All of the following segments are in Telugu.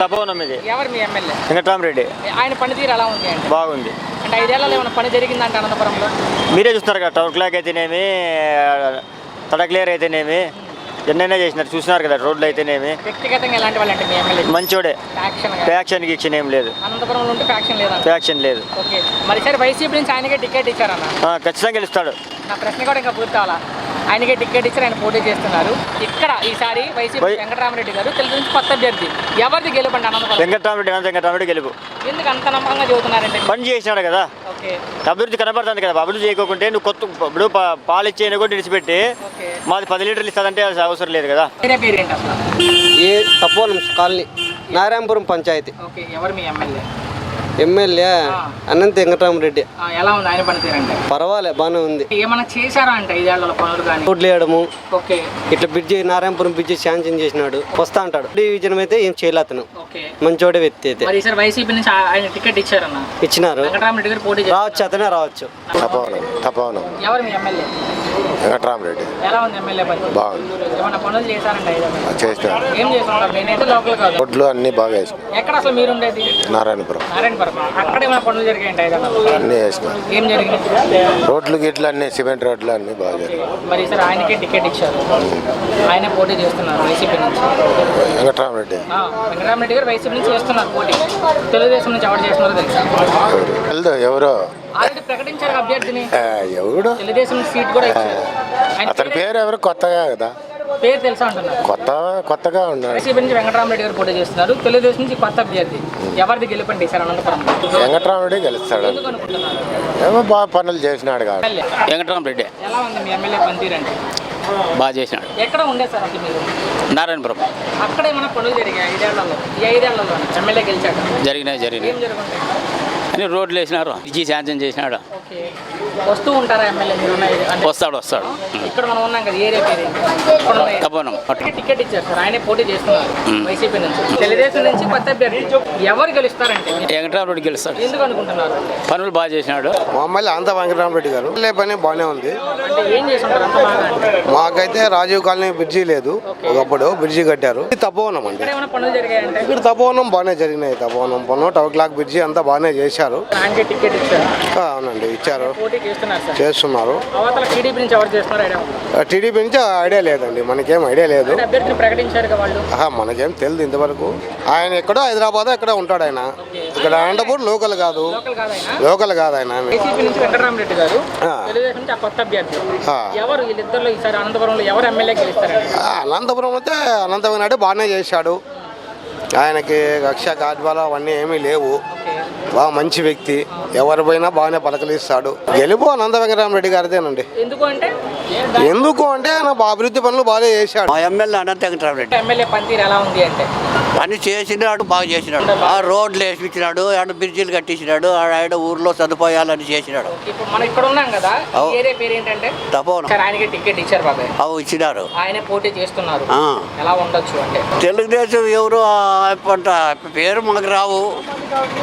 తపోవనం ఇది ఎవరు మీ ఎమ్మెల్యే? వెంకటరామరెడ్డి. ఆయన పనితీరు ఎలా ఉంది అంటే బాగుంది. అంటే ఐదేళ్ళలో ఏమైనా పని జరిగిందంటే అనంతపురంలో? మీరే చూస్తున్నారు కదా టవర్ క్లాక్ అయితేనేమి తడ క్లియర్ అయితేనేమి ఎన్నైనా చేసినారు చూసినారు కదా రోడ్లు అయితేనేమి. వ్యక్తిగతంగా ఎలాంటి వాళ్ళు అంటే మీ ఎమ్మెల్యే? మంచోడే. ఫ్యాక్షన్ ఫ్యాక్షన్ గీక్షన్ ఏం లేదు. అనంతపురంలో ఉంటే ఫ్యాక్షన్ లేదంట ఫ్యాక్షన్ లేదు. ఓకే. మరి సరే వైసీపీ నుంచి ఆయనకే టికెట్ ఇచ్చారన్న? ఖచ్చితంగా గెలుస్తాడు. నా ప్రశ్న కూడా ఇంకా పూర్తి అవ్వాలా ఆయనకే టికెట్ ఇచ్చారు ఆయన పోటీ చేస్తున్నారు. ఇక్కడ ఈసారి వైసీపీ వెంకటరామరెడ్డి గారు తెలుగు నుంచి కొత్త అభ్యర్థి. ఎవరిది గెలుపండి అనంతపురం వెంకటరామరెడ్డి అనంత వెంకటరామరెడ్డి గెలుపు. ఎందుకు అంత నమ్మకంగా చెబుతున్నారంటే పని చేసినాడు కదా. ఓకే. అభివృద్ధి కనబడుతుంది కదా. అభివృద్ధి చేయకోకుంటే నువ్వు కొత్త ఇప్పుడు పాలు ఇచ్చేయని కూడా విడిచిపెట్టి ఓకే. మాది పది లీటర్లు ఇస్తుందంటే అది అవసరం లేదు కదా. ఏ తపోవనం కాలనీ నారాయణపురం పంచాయతీ. ఓకే. ఎవరు మీ ఎమ్మెల్యే? ఎమ్మెల్యే అనంత వెంకటరామరెడ్డి. ఎలా ఉంది ఆయన పర్వాలే బాగానే ఉంది. ఏమైనా చేశారా అంటే ఐదేళ్ళ పనులు కానీ రోడ్లు వేయడము. ఓకే. ఇట్లా బ్రిడ్జి నారాయణపురం బ్రిడ్జి శాంక్షన్ చేసినాడు. వస్తా అంటాడు. డివిజన్ అయితే ఏం చేయలే అతను. ఓకే. మంచోడే వ్యక్తి అయితే. మరి ఈసారి వైసీపీ నుంచి ఆ- ఆయన టికెట్ ఇచ్చారన్న? ఇచ్చినారు. వెంకటరామరెడ్డి గారు పోటీ చేస్తారు రావచ్చు అతనే రావచ్చు. తపవనం తపవనం ఎవరు మీ ఎమ్మెల్యే? వెంకటరామరెడ్డి బాగుంది. కాదు. రోడ్లు అన్నీ బాగా ఉండేది నారాయణపురం? అన్నీ రోడ్లు గిట్లు అన్నీ సిమెంట్ రోడ్లు అన్నీ బాగా జరిగాయి మరి ఈసారి ఆయనకే టికెట్ ఇచ్చారు. ఆయన పోటీ చేస్తున్నారు వైసీపీ నుంచి. వెంకటరామరెడ్డి వెంకటరామరెడ్డి గారు వైసీపీ నుంచి చేస్తున్నారు పోటీ. తెలుగుదేశం నుంచి ఎవరు చేస్తున్నారో తెలుసా? ఎవరో? ఎవడు? తెలుగుదేశం నుంచి సీట్ కూడా ఇచ్చారు. ఆయన అతని పేరు ఎవరు? కొత్తగా కదా? పేరు తెలుసా అంటున్నారు. కొత్త కొత్తగా వైసీపీ నుంచి వెంకటరామరెడ్డి గారు పోటీ చేస్తున్నారు. తెలుగుదేశం నుంచి కొత్త అభ్యర్థి. ఎవరిది గెలుపండి సార్ అనంతపురం? వెంకటరామరెడ్డి గెలుస్తాడు. ఏమో బాగా పనులు చేసినాడు కాదు వెంకటరామరెడ్డి. ఎలా ఉంది మీ ఎమ్మెల్యే పనితీరండి? బాగా చేసినాడు. ఎక్కడ ఉండే సార్ అసలు మీరు? నారాయణపురం. అక్కడ ఏమైనా పనులు జరిగాయి ఐదేళ్ళలో? ఈ ఐదేళ్ళలో ఎమ్మెల్యే గెలిచాక? జరిగినాయి జరిగినాయి. ఏం జరుగుతాయి అని రోడ్లు వేసినారు. ఇచ్చి శాంక్షన్ చేసినాడు. ఓకే. వస్తూ ఉంటారా ఎమ్మెల్యే మీరు? ఉన్న ఏరియా- అంటే వస్తాడు వస్తాడు. ఇక్కడ మనం ఉన్నాం కదా ఏరియా పేరు. తప్పను టికెట్ ఇచ్చారు సార్. ఆయనే పోటీ చేస్తున్నారు వైసీపీ నుంచి. తెలుగుదేశం నుంచి కొత్త అభ్యర్థి. ఎవరు గెలుస్తారంటే? వెంకటరామరెడ్డి గెలుస్తాడు. ఎందుకు అనుకుంటున్నారు? పనులు బాగా చేసినాడు. మామూలు అంత వెంకటరామరెడ్డి గారు. పని బాగానే ఉంది. అంటే ఏం చేసి ఉంటారు అంత బాగా అంటే? మాకైతే రాజీవ్ కాలనీ బ్రిడ్జి లేదు. ఒకప్పుడు బ్రిడ్జి కట్టారు. ఇది తపోవనం అండి. ఇక్కడ ఏమైనా పనులు జరిగాయంటే? ఇక్కడ తపోవనం బాగానే జరిగినాయి. తపోవనం పను టవర్ క్లాక్ బ్రిడ్జి అంతా బాగానే చేశారు. ఇచ్చారు. అవునండి ఇచ్చారు. చేస్తున్నారు టీడీపీ నుంచి ఐడియా లేదండి మనకేం ఐడియా లేదు. అంటే మనకేం తెలియదు ఇంతవరకు. ఆయన ఎక్కడో హైదరాబాద్ ఎక్కడ ఉంటాడు ఆయన. ఇక్కడ అనంతపూర్ లోకల్ కాదు. లోకల్ కాదు ఆయన. అనంతపురం అయితే అనంతమైన నాయుడు బాగానే చేశాడు. ఆయనకి కక్ష కాద్వాల అవన్నీ ఏమీ లేవు. బాగా మంచి వ్యక్తి. ఎవరి పోయినా బాగానే పలకలిస్తాడు గెలుపు అనంత వెంకటరామరెడ్డి గారిదేనండి. ఎందుకు అంటే? ఎందుకు అంటే ఆయన అభివృద్ధి పనులు బాగా చేశాడు. మా ఎమ్మెల్యే అనంత వెంకటరామరెడ్డి. ఎమ్మెల్యే పనితీరు ఎలా ఉంది అంటే? పని చేసినాడు బాగా చేసినాడు. ఆ రోడ్లు వేసిచ్చినాడు ఆడ బ్రిడ్జిలు కట్టించినాడు ఆడ ఆడ ఊర్లో సదుపాయాలని చేసినాడు. ఇప్పుడు మనం ఇక్కడ ఉన్నాం కదా. ఏరియా పేరు ఏంటంటే ఆయనకి టికెట్ ఇచ్చారు బాబాయ్. అవు ఇచ్చినారు. ఆయనే పోటీ చేస్తున్నారు. ఎలా ఉండొచ్చు అంటే? తెలుగుదేశం ఎవరు పంట పేరు మాకు రావు.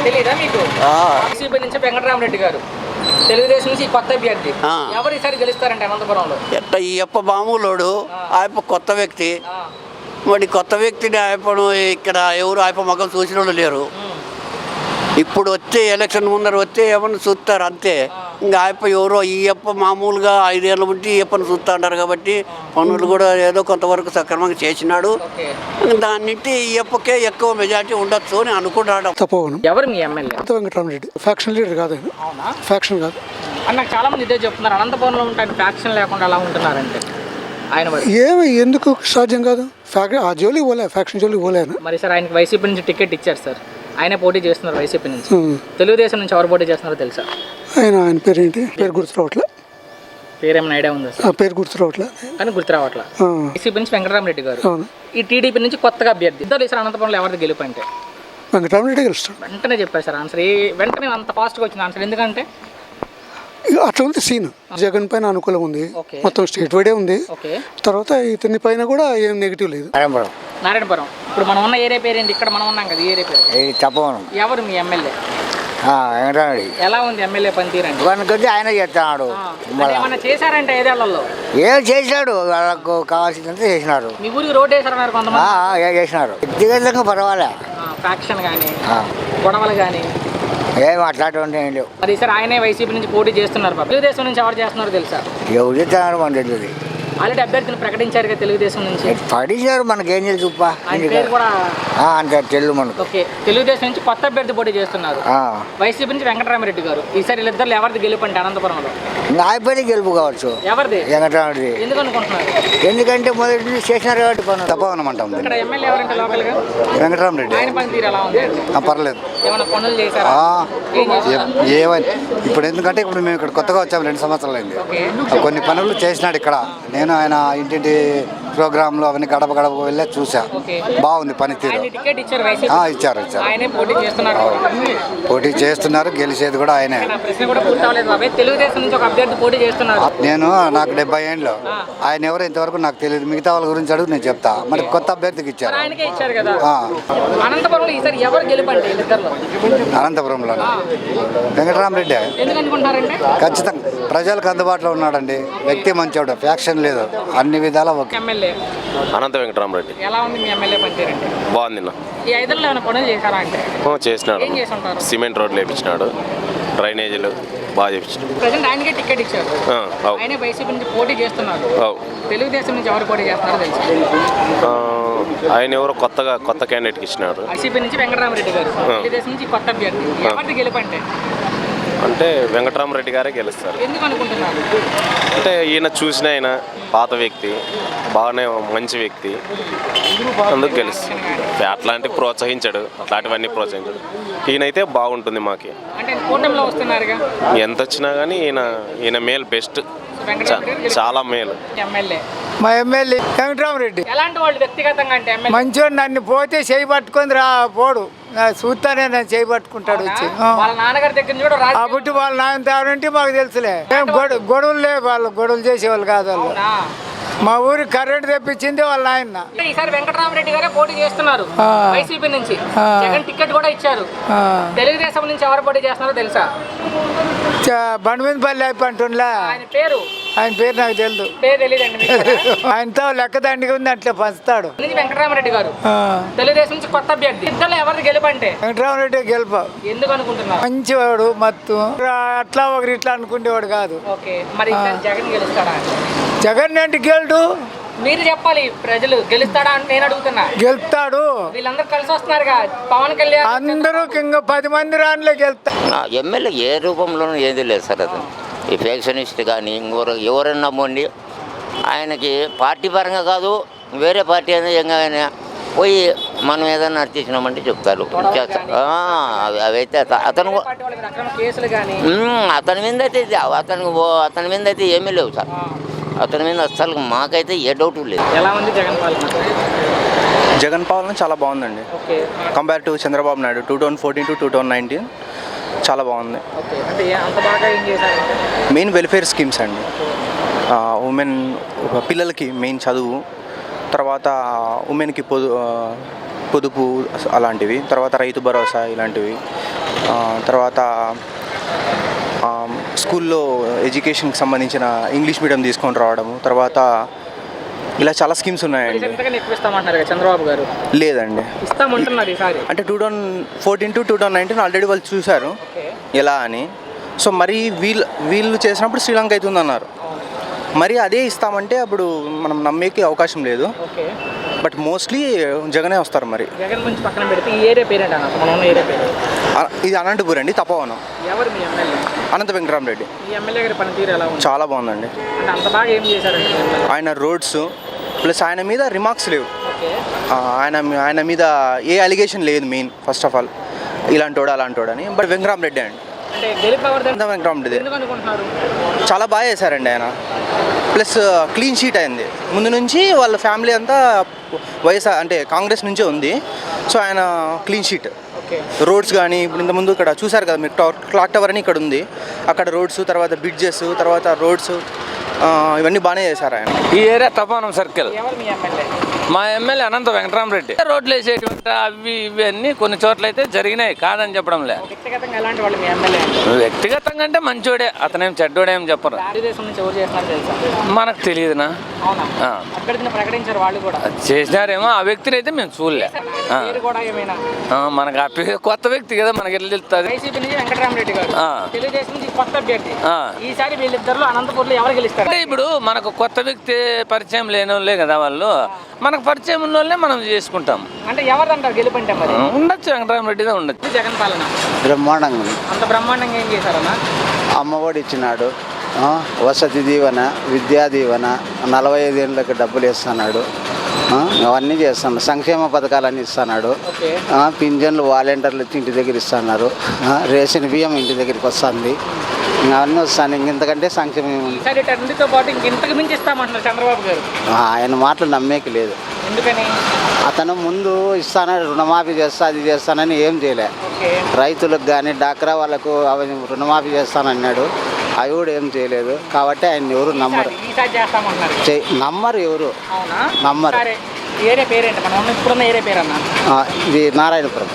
తెలీదా మీకు? ఆ, వైసీపీ నుంచి వెంకటరామరెడ్డి గారు. తెలుగుదేశం నుంచి ఈ కొత్త అభ్యర్థి. ఆ. ఎవరు ఈసారి గెలుస్తారంటే అనంతపురంలో? ఎట్ట ఈ అప్ప మామూలోడు ఆయప్ప కొత్త వ్యక్తి. ఆ. మరి కొత్త వ్యక్తిని ఆయప్పను ఇక్కడ ఎవరు ఆయప్ప మగం చూసిన వాళ్ళు లేరు. ఇప్పుడు వచ్చే ఎలక్షన్ ముందర వస్తే ఏమన్నా చూస్తారు అంతే. ఇంకా ఆయప్ప ఎవరో ఈ అప్ప మామూలుగా ఐదేళ్ళ ఉంటే ఈ అప్పని చూస్తా అంటారు కాబట్టి పనులు కూడా ఏదో కొంతవరకు సక్రమంగా చేసినాడు. దాన్నింటి ఈ అప్పకే ఎక్కువ మెజార్టీ ఉండొచ్చు అని అనుకుంటాడు. తపోవనం ఎవరు మీ ఎమ్మెల్యే? అంత వెంకటరామరెడ్డి ఫ్యాక్షన్ లీడర్ కాదు ఆయన. ఫ్యాక్షన్ కాదు. అని నాకు చాలా మంది ఇదే చెప్తున్నారు. అనంతపురంలో ఉంటాయి ఫ్యాక్షన్ లేకుండా అలా ఉంటున్నారంటే ఆయన ఏమి ఎందుకు సాధ్యం కాదు? ఫ్యాక్ ఆ జోలికి పోలే ఫ్యాక్షన్ జోలికి పోలే ఆయన. మరి సార్ ఆయనకి వైసీపీ నుంచి టికెట్ ఇచ్చారు సార్. ఆయనే పోటీ చేస్తున్నారు వైసీపీ నుంచి. తెలుగుదేశం నుంచి ఎవరు పోటీ చేస్తున్నారో తెలుసా? ఆయన ఆయన పేరు ఏంటి పేరు గుర్తు రావట్లే. పేరేమైనా ఐడియా ఉందా సార్? ఆ పేరు గుర్తు రావట్లే. కానీ గుర్తు రావట్లా. వైసీపీ నుంచి వెంకటరామరెడ్డి గారు. అవును. ఈ టీడీపీ నుంచి కొత్తగా అభ్యర్థి. ఇద్దరు ఈసారి అనంతపురంలో ఎవరిది గెలుపు అంటే వెంకటరామరెడ్డి గెలుస్తాడు. వెంటనే చెప్పారు సార్ ఆన్సర్. ఏ వెంటనే అంత ఫాస్ట్గా వచ్చింది ఆన్సర్. ఎందుకంటే? ఇక అట్లా ఉంది సీన్. జగన్ పైన అనుకూలం ఉంది. ఓకే. మొత్తం స్టేట్ వైడే ఉంది. ఓకే. తర్వాత ఇతని పైన కూడా ఏం నెగిటివ్ లేదు. నారాయణపురం. ఇప్పుడు మనం ఉన్న ఏరియా పేరు ఏంటి ఇక్కడ మనం ఉన్నాం కదా ఈ ఏరియా పేరు. ఇది ఎవరు మీ ఎమ్మెల్యే? ఎలా ఉంది ఎమ్మెల్యే పనితీరండి? వాడిని కొద్ది ఆయన చేస్తున్నాడు. చేశారంటే ఐదేళ్ళలో? ఏం చేశాడు? వాళ్ళకు కావాల్సినంత చేసినారు. మీ ఊరికి రోడ్ కొంతమంది. చేసినారు. వ్యక్తిగతంగా పర్వాలే. ఫ్యాక్షన్ కానీ గొడవలు కానీ ఏం లేవు. మరి ఈసారి ఆయనే వైసీపీ నుంచి పోటీ చేస్తున్నారు తెలుగుదేశం నుంచి ఎవరు చేస్తున్నారో తెలుసా? ఎవరు చేస్తున్నారు మన తెలియదు. ఆల్రెడీ అభ్యర్థిని ప్రకటించారు కదా తెలుగుదేశం నుంచి. పడిచారు మనకేం తెలుసు కూడా ఆ, అంత తెలు మనకు. ఓకే. తెలుగుదేశం నుంచి కొత్త అభ్యర్థి పోటీ చేస్తున్నారు. ఆ, వైసీపీ నుంచి వెంకటరామరెడ్డి గారు. ఈసారి వీళ్ళిద్దరు ఎవరిది గెలుపంటే అనంతపురంలో? నాయపల్లి గెలుపు కావచ్చు. ఎవరిది? వెంకటరామరెడ్డి. ఎందుకు అనుకుంటున్నారు? ఎందుకంటే మొదటి నుంచి చేసినారు కాబట్టి పనులు తప్పవనమంటాం. ఇక్కడ ఎమ్మెల్యే ఎవరంటే లోకల్గా వెంకటరామరెడ్డి. ఆయన పనితీరు ఎలా ఉంది? ఆ, పర్లేదు. ఏమైనా పనులు చేశారా? ఆ, ఏం చేశారు? ఏ- ఏమని ఇప్పుడు ఎందుకంటే ఇప్పుడు మేము ఇక్కడ కొత్తగా వచ్చాము రెండు సంవత్సరాలు అయింది కొన్ని పనులు చేసినాడు ఇక్కడ. నేను ఆయన ఇంటింటి ప్రోగ్రాంలు అవన్నీ గడప గడప వెళ్ళి చూసా. బాగుంది పనితీరు. ఇచ్చారు ఇచ్చారు పోటీ చేస్తున్నారు. గెలిచేది కూడా ఆయనే. నేను నాకు డెబ్బై ఏండ్లు ఆయన ఎవరు ఇంతవరకు నాకు తెలియదు. మిగతా వాళ్ళ గురించి అడుగు నేను చెప్తా. మరి కొత్త అభ్యర్థికి ఇచ్చారు? అనంతపురంలో వెంకటరామరెడ్డి. ఖచ్చితంగా ప్రజలకు అందుబాటులో ఉన్నాడండి. వ్యక్తి మంచోడు ఫ్యాక్షన్ లేదు. అన్ని విధాలా ఓకే. ఎమ్మెల్యే అనంత వెంకటరామరెడ్డి. ఎలా ఉంది మీ ఎమ్మెల్యే పనితీరంటే బాగుంది ఈ ఐదులో ఏమైనా పనులు చేశారా అంటే? చేసినాడు ఏం చేసి ఉంటారు సిమెంట్ రోడ్లు వేయించినాడు డ్రైనేజీలు బాగా ప్రజెంట్ ఆయనకే టికెట్ ఇచ్చారు. ఆయనే వైసీపీ నుంచి పోటీ చేస్తున్నారు. తెలుగుదేశం నుంచి ఎవరు పోటీ చేస్తున్నారో తెలుసు? ఆయన ఎవరో కొత్తగా కొత్త క్యాండిడేట్కి ఇచ్చినారు వైసీపీ నుంచి వెంకటరామరెడ్డి గారు. తెలుగుదేశం నుంచి కొత్త అభ్యర్థి. ఎవరిది గెలుపంటే అంటే వెంకటరామరెడ్డి గారే గెలుస్తారు. ఎందుకు అనుకుంటున్నారు? అంటే ఈయన చూసిన ఆయన పాత వ్యక్తి బాగానే మంచి వ్యక్తి. అందుకు గెలుస్తారు అట్లాంటి ప్రోత్సహించాడు అట్లాంటివన్నీ ప్రోత్సహించాడు. ఈయనైతే బాగుంటుంది మాకి. అంటే కూటమిలో వస్తున్నారుగా? ఎంత వచ్చినా కానీ ఈయన ఈయన మేలు బెస్ట్. చాలా మేలు. ఎమ్మెల్యే. మా ఎమ్మెల్యే వెంకటరామరెడ్డి. ఎలాంటి వాళ్ళు వ్యక్తిగతంగా అంటే ఎమ్మెల్యే? మంచోడు నన్ను పోతే చేయి పట్టుకొని రా పోడు. నా చూస్తానే నన్ను చేయి పట్టుకుంటాడు వచ్చి. వాళ్ళ నాన్నగారి దగ్గర నుంచి కూడా రాజకీయ- కాబట్టి వాళ్ళ నాయన తేవడంటే మాకు తెలుసులే. గొడవలు లేవు వాళ్ళు గొడవలు చేసేవాళ్ళు కాదు వాళ్ళు? మా ఊరికి కరెంట్ తెప్పించింది వాళ్ళ నాయన అంటే ఈసారి వెంకటరామరెడ్డి గారే పోటీ చేస్తున్నారు. వైసీపీ నుంచి. జగన్ టికెట్ కూడా ఇచ్చారు. తెలుగుదేశం నుంచి ఎవరు పోటీ చేస్తున్నారో తెలుసా చ- బండి మీద పల్లి అయిపోంటుండ్లా ఆయన పేరు ఆయన పేరు నాకు తెలియదు పేరు తెలియదండి? ఆయనతో లెక్క దండిగా ఉంది అట్లా పంచుతాడు వెంకటరామరెడ్డి గారు. తెలుగుదేశం నుంచి కొత్త అభ్యర్థి. ఇద్దరు ఎవరిది గెలుపంటే? వెంకటరామరెడ్డి గెలుపు. ఎందుకు అనుకుంటున్నారు? మంచివాడు మత్తు. అట్లా ఒకరు ఇట్లా అనుకునేవాడు కాదు. ఓకే మరి జగన్ గెలుస్తాడా? జగన్ అంటే గెలుడు. మీరు చెప్పాలి ప్రజలు గెలుస్తాడా అని నేను అడుగుతున్నా. గెలుస్తాడు వీళ్ళందరూ కలిసి వస్తున్నారుగా. పవన్ కళ్యాణ్ అందరూ ఇంకా పది మంది రానిలే గెలుతారు ఎమ్మెల్యే ఏ రూపంలోనూ ఏది లేదు సార్ అతను ఈ ఫ్యాక్షనిస్ట్ కానీ ఇంకోరు ఎవరన్నా పోండి ఆయనకి పార్టీ పరంగా కాదు వేరే పార్టీ అయినా ఎంగైనా పోయి మనం ఏదన్నా అర్చేసినామంటే చెప్తారు. అవైతే అత- అతను అతని మీద అయితే ఇది- అతని ఓ- అతని మీద అయితే ఏమీ లేవు సార్. అతని మీద అస్సలు మాకైతే ఏ డౌట్ లేదు. ఎలా ఉంది జగన్ పాలన? చాలా బాగుందండి. Okay. Compare to Chandrababu Naidu two thousand fourteen to two thousand nineteen చాలా బాగుంది. మెయిన్ వెల్ఫేర్ స్కీమ్స్ అండి. ఉమెన్ పిల్లలకి మెయిన్ చదువు తర్వాత ఉమెన్కి పొదు పొదుపు అలాంటివి తర్వాత రైతు భరోసా ఇలాంటివి తర్వాత స్కూల్లో ఎడ్యుకేషన్కి సంబంధించిన ఇంగ్లీష్ మీడియం తీసుకొని రావడము తర్వాత ఇలా చాలా స్కీమ్స్ ఉన్నాయండి. చంద్రబాబు గారు. లేదండి. ఇస్తామంటున్నారు ఈసారి. అంటే two thousand fourteen to two thousand nineteen already వాళ్ళు చూశారు. ఎలా అని. సో మరి వీళ్ళు వీళ్ళు చేసినప్పుడు శ్రీలంక అవుతుంది అన్నారు మరి అదే ఇస్తామంటే అప్పుడు మనం నమ్మేకి అవకాశం లేదు. బట్ మోస్ట్లీ జగనే వస్తారు మరి. జగన్ పక్కన పెడితే ఈ ఏరియా పేరేంటి అన్న? మనం ఉన్న ఏరియా పేరు. అ- ఇది అనంతపూర్ అండి తపోవనం. ఎవరు మీ ఎమ్మెల్యే? అనంత వెంకటరామరెడ్డి. ఈ ఎమ్మెల్యే గారి పనితీరు ఎలా ఉంది? చాలా బాగుందండి. అంటే అంత బాగా ఏం? ఆయన రోడ్స్ ప్లస్ ఆయన మీద రిమార్క్స్ లేవు. ఆయన ఆయన మీద ఏ అలిగేషన్ లేదు మెయిన్ ఫస్ట్ ఆఫ్ ఆల్ ఇలాంటోడు అలాంటోడు అని బట్ అండి. ఎవరిది అనంత వెంకటరామరెడ్డి ఎందుకు అనుకుంటున్నారు? చాలా బాగా చేశారండి ఆయన. ప్లస్ క్లీన్ షీట్ అయింది. ముందు నుంచి వాళ్ళ ఫ్యామిలీ అంతా వైఎస్ఆర్ అంటే కాంగ్రెస్ నుంచే ఉంది. సో ఆయన క్లీన్ షీట్ రోడ్స్ కానీ ఇప్పుడు ఇంతకుముందు ఇక్కడ చూసారు కదా మీరు టవర్ క్లాక్ టవర్ అని ఇక్కడ ఉంది. అక్కడ రోడ్స్ తర్వాత బ్రిడ్జెస్ తర్వాత రోడ్స్ ఇవన్నీ బాగానే చేశారు ఆయన. ఈ ఏరియా తపానం సర్కిల్. ఎవరు మీ ఎమ్మెల్యే? మా ఎమ్మెల్యే అనంత వెంకటరామరెడ్డి. రోడ్లు వేసేటువంటి అవి ఇవి అన్నీ కొన్ని చోట్ల అయితే జరిగినాయి కాదని చెప్పడం లే వ్యక్తిగతంగా ఎలాంటి వాళ్ళు మీ ఎమ్మెల్యే అంటే? మంచోడే అతనేం చెడ్డోడేం చెప్పరు. తెలుగుదేశం నుంచి ఎవరు చేస్తున్నారు తెలుసా? మనకు తెలియదునా? అవునా? ఆ. అభ్యర్థిని ప్రకటించారు వాళ్ళు కూడా. చేసినారేమో ఆ వ్యక్తిని అయితే మేము చూడలే. ఆ. పేరు కూడా ఏమైనా? ఆ, మనకు ఆ కొత్త వ్యక్తి కదా మనకి తెలుస్తుంది వైసీపీ నుంచి వెంకటరామరెడ్డి గారు. ఆ. తెలుగుదేశం నుంచి కొత్త అభ్యర్థి. ఆ. ఈసారి వీళ్ళిద్దరిలో అనంతపూర్లో ఎవరు గెలుస్తారు? అంటే ఇప్పుడు మనకు కొత్త వ్యక్తి పరిచయం లేని వాళ్ళే కదా వాళ్ళు. మనకు పరిచయం ఉన్న వాళ్ళే మనం చేసుకుంటాం. అంటే ఎవరు అంటారు గెలుపంటే మరి? ఉండొచ్చు వెంకటరామరెడ్డిదే ఉండొచ్చు. జగన్ పాలన. బ్రహ్మాండంగా ఉంది. అంత బ్రహ్మాండంగా ఏం చేశారన్నా అమ్మఒడి ఇచ్చినాడు. ఆ, వసతి దీవెన విద్యా దీవెన నలభై ఐదు ఏళ్ళకి డబ్బులు ఇస్తున్నాడు. ఆ, అవన్నీ చేస్తున్నాడు. సంక్షేమ పథకాలన్నీ ఇస్తున్నాడు. ఓకే. ఆ, పింఛన్లు వాలంటీర్లు వచ్చి ఇంటి దగ్గర ఇస్తున్నారు. ఆ, రేషన్ బియ్యం ఇంటి దగ్గరికి వస్తుంది. అవన్నీ వస్తాను ఇంక ఇంతకంటే సంక్షేమం ఏముంది ఈసారి టెన్త్ పాటు ఇంక ఇంతకు మించి ఇస్తామంటున్నారు చంద్రబాబు గారు. ఆయన మాటలు నమ్మేకి లేదు. ఎందుకని? అతను ముందు ఇస్తానని రుణమాఫీ చేస్తా అది చేస్తానని ఏం చేయలే. ఓకే. రైతులకు కానీ డాక్రా వాళ్ళకు అవి రుణమాఫీ చేస్తానన్నాడు అవి కూడా ఏం చేయలేదు. కాబట్టి ఆయన ఎవరు నమ్మరు. ఈసారి- ఈసారి చేస్తామంటున్నారు. చే- నమ్మరు ఎవరు? అవునా? నమ్మరు. సరే పేరేంటి? మనం ఆ, ఇది నారాయణపురం.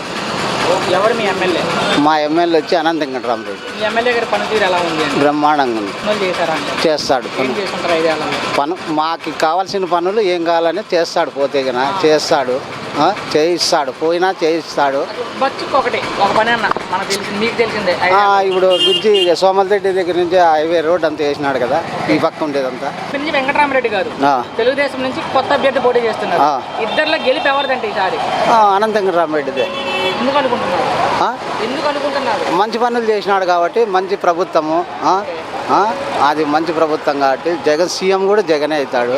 ఎవరు మీ ఎమ్మెల్యే? మా ఎమ్మెల్యే వచ్చి అనంత వెంకటరామరెడ్డి. మీ ఎమ్మెల్యే గారి పనితీరు ఎలా ఉంది బ్రహ్మాండంగా ఉంది. పనులు చేశారా అంటే చేస్తాడు ఏం పనులు చేసుకుంటారు ఐదేళ్ళలో పను మాకు కావాల్సిన పనులు ఏం కావాలని చేస్తాడు పోతే గన. చేస్తాడు. ఆ, చేయిస్తాడు. పోయినా చేయిస్తాడు. బచ్చుకు ఒకటి ఒక పని అన్న. మనకు తెలిసింది మీకు తెలిసిందే. ఆ, ఇప్పుడు బ్రిడ్జి సోమలరెడ్డి దగ్గర నుంచి హైవే రోడ్ అంతా వేసినాడు కదా ఈ పక్క ఉండేదంతా. నుంచి వెంకటరామరెడ్డి గారు ఆ. తెలుగుదేశం నుంచి కొత్త అభ్యర్థి పోటీ చేస్తున్నారు. ఆ. ఇద్దరిలో గెలిపి ఎవరిదంటే ఈసారి? ఆ, అనంత వెంకటరామరెడ్డిదే. ఎందుకు అనుకుంటున్నారు? ఆ? ఎందుకు అనుకుంటున్నారు? మంచి పనులు చేసినాడు కాబట్టి మంచి ప్రభుత్వము? అది మంచి ప్రభుత్వం కాబట్టి జగన్ సీఎం కూడా జగనే అవుతాడు.